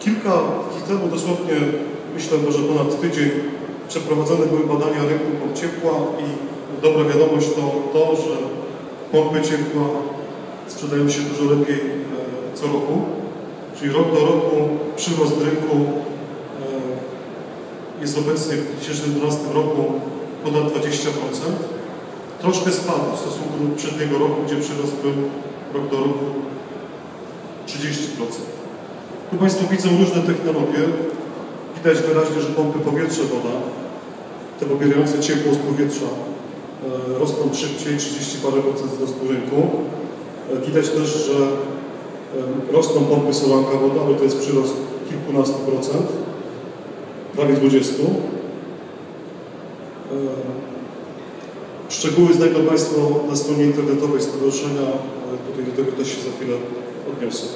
Kilka dni temu, dosłownie myślę, że ponad tydzień, przeprowadzone były badania rynku pomp ciepła i dobra wiadomość to to, że pompy ciepła sprzedają się dużo lepiej e, co roku. Czyli rok do roku przyrost rynku e, jest obecnie w 2012 roku ponad 20%. Troszkę spadł w stosunku do poprzedniego roku, gdzie przyrost był rok do roku 30%. Tu Państwo widzą różne technologie. Widać wyraźnie, że pompy powietrze-woda, te pobierające ciepło z powietrza, e, rosną szybciej, 30 parę procent wzrostu rynku. E, Widać też, że e, rosną pompy solanka-woda, ale to jest przyrost kilkunastu procent, prawie 20. E, Szczegóły znajdą Państwo na stronie internetowej Stowarzyszenia. E, Tutaj do tego też się za chwilę odniosę.